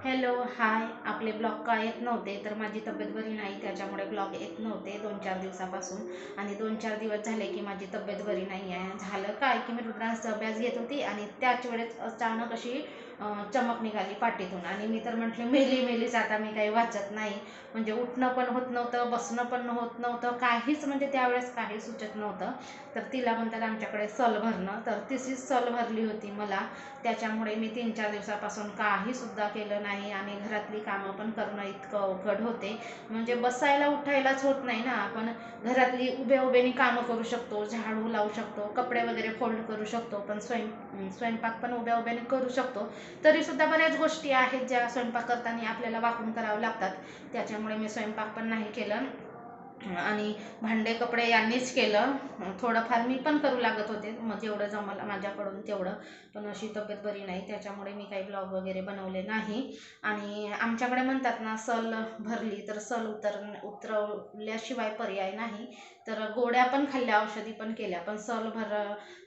Hello hi आपले blog का येत नव्हते तर माझी तब्येत बरी नाही त्याच्यामुळे ब्लॉग येत नव्हते दोन चार दिवसापासून. आणि दोन चार दिवस झाले की माझी तब्येत बरी नाही आहे झालं काय की मी रुद्रांचा अभ्यास घेत होती आणि त्याच वेळेस अचानक अशी चमक निघाली पाठीतून. आणि मी तर म्हटले मेली मेलीच आता मी काही वाचत नाही. म्हणजे उठणं पण होत नव्हतं बसणं पण होत नव्हतं काहीच म्हणजे त्यावेळेस काही सुचत नव्हतं. तर तिला म्हणतात आमच्याकडे सल भरणं. तर तिचीच सल भरली होती मला. त्याच्यामुळे मी तीन चार दिवसापासून काहीसुद्धा केलं नाही आणि घरातली कामं पण करणं इतकं अवघड होते. म्हणजे बसायला उठायलाच होत नाही ना. आपण घरातली उभ्या उभ्याने कामं करू शकतो झाडू लावू शकतो कपडे वगैरे फोल्ड करू शकतो पण स्वयं स्वयंपाक पण उभ्या उभ्याने करू शकतो. तरी सुद्धा बऱ्याच गोष्टी आहेत ज्या स्वयंपाक करताना आपल्याला वाकून करावं लागतात. त्याच्यामुळे मी स्वयंपाक पण नाही केलं. आणि भांडे कपडे यांनीच केलं. थोडंफार मी पण करू लागत होते. म्हणजे मग जेवढं जमलं माझ्याकडून तेवढं. पण अशी तब्येत बरी नाही. त्याच्यामुळे मी काही ब्लॉग वगैरे बनवले नाही. आणि आमच्याकडे म्हणतात ना सल भरली तर सल उतर उतरवल्याशिवाय पर्याय नाही. तर गोड्या पण खाल्ल्या औषधी पण केल्या. पण सल भर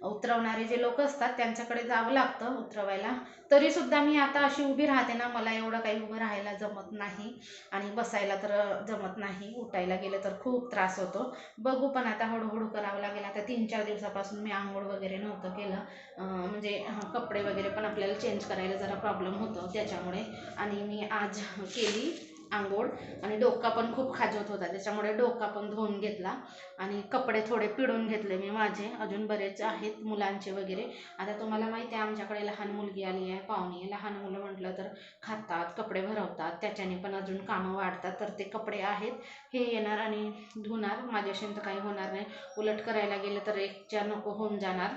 उतरवणारे जे लोक असतात त्यांच्याकडे जावं लागतं उतरवायला. तरीसुद्धा मी आता अशी उभी राहते ना मला एवढं काही उभं राहायला जमत नाही. आणि बसायला तर जमत नाही. उठायला गेलं तर खूप त्रास होतो. बघू पण आता हळूहळू करावं लागेल. आता तीन चार दिवसापासून मी आंघोळ वगैरे नव्हतं केलं. म्हणजे कपडे वगैरे पण आपल्याला चेंज करायला जरा प्रॉब्लेम होतो त्याच्यामुळे. आणि मी आज केली आंघोळ आणि डोका पण खूप खाजवत होता. त्याच्यामुळे डोका पण धुवून घेतला आणि कपडे थोडे पिळून घेतले मी माझे. अजून बरेच आहेत मुलांचे वगैरे. आता तुम्हाला माहिती आहे आमच्याकडे लहान मुलगी आली आहे पाहुणी आहे. लहान मुलं म्हटलं तर खातात कपडे भरवतात. त्याच्याने पण अजून कामं वाढतात. तर ते कपडे आहेत हे येणार आणि धुणार. माझ्याशी तर काही होणार नाही. उलट करायला गेलं तर एकच्या नको होऊन जाणार.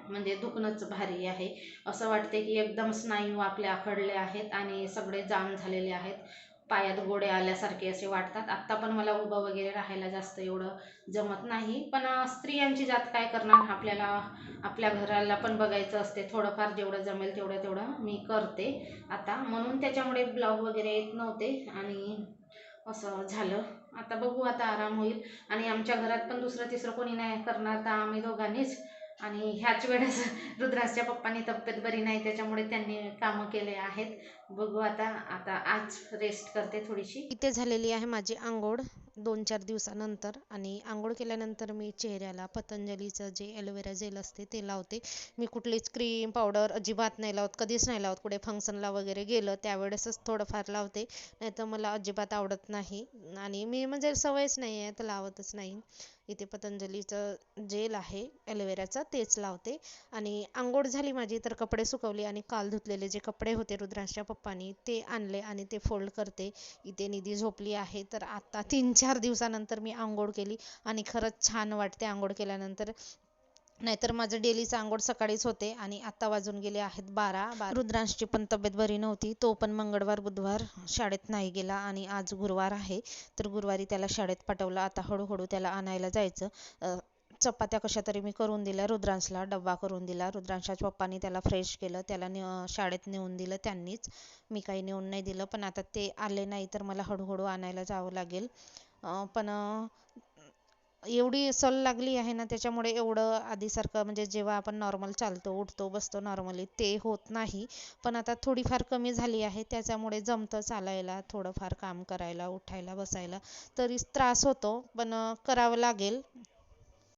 म्हणजे दुखणंच भारी आहे. असं वाटते की एकदम स्नायू आपले आखडले आहेत आणि सगळे जाम झालेले आहेत. पायात गोडे आल्यासारखे असे वाटतात. आत्ता पण मला उभं वगैरे राहायला जास्त एवढं जमत नाही. पण स्त्रियांची जात काय करणार? आपल्याला आपल्या घराला पण बघायचं असते. थोडंफार जेवढं जमेल तेवढं तेवढं मी करते. आता म्हणून त्याच्यामुळे ब्लॉग वगैरे येत नव्हते. आणि असं झालं. आता बघू आता आराम होईल. आणि आमच्या घरात पण दुसरं तिसरं कोणी नाही करणार. तर आम्ही दोघांनीच आणि ह्याच वेळेस रुद्राजच्या पप्पांनी तब्येत बरी नाही त्याच्यामुळे त्यांनी कामं केले आहेत. बघू आता आता आज रेस्ट करते थोडीशी. इथे झालेली आहे माझी आंघोळ दोन चार दिवसानंतर आणि आंघोळ केल्यानंतर मी चेहऱ्याला पतंजलीचं जे ॲलोवेरा जेल असते ते लावते. मी कुठलीच क्रीम पावडर अजिबात नाही लावत कधीच नाही लावत. कुठे फंक्शनला वगैरे गेलं त्यावेळेसच थोडंफार लावते. नाहीतर मला अजिबात आवडत नाही. आणि मी म्हणजे सवयच नाही आहे तर लावतच नाही. इथे पतंजलीचं जेल आहे ॲलोवेराचं तेच लावते. आणि आंघोळ झाली माझी तर कपडे सुकवले आणि काल धुतलेले जे कपडे होते रुद्रांशच्या पप्पांनी ते आणले आणि ते फोल्ड करते. इथे निधी झोपली आहे तर आता तीन चार दिवसानंतर मी आंघोळ केली आणि खरंच छान वाटते आंघोळ केल्यानंतर. नाहीतर माझं डेलीचं आंघोळ सकाळीच होते आणि आता वाजून गेले आहेत बारा. बारा. रुद्रांशची पण तब्येत बरी नव्हती. तो पण मंगळवार बुधवार शाळेत नाही गेला आणि आज गुरुवार आहे. तर गुरुवारी त्याला शाळेत पाठवलं. आता हळूहळू त्याला आणायला जायचं. चपात्या कशा तरी मी करून दिल्या. रुद्रांशला डब्बा करून दिला. रुद्रांशाच्या पप्पांनी त्याला फ्रेश केलं. त्याला ने शाळेत नेऊन दिलं त्यांनीच. मी काही नेऊन नाही दिलं. पण आता ते आले नाही तर मला हळूहळू आणायला जावं लागेल. पण एवढी सल लागली आहे ना त्याच्यामुळे एवढं आधीसारखं म्हणजे जेव्हा आपण नॉर्मल चालतो उठतो बसतो नॉर्मली ते होत नाही. पण आता थोडीफार कमी झाली आहे त्याच्यामुळे जमतं चालायला थोडंफार काम करायला उठायला बसायला. तरी त्रास होतो पण करावं लागेल.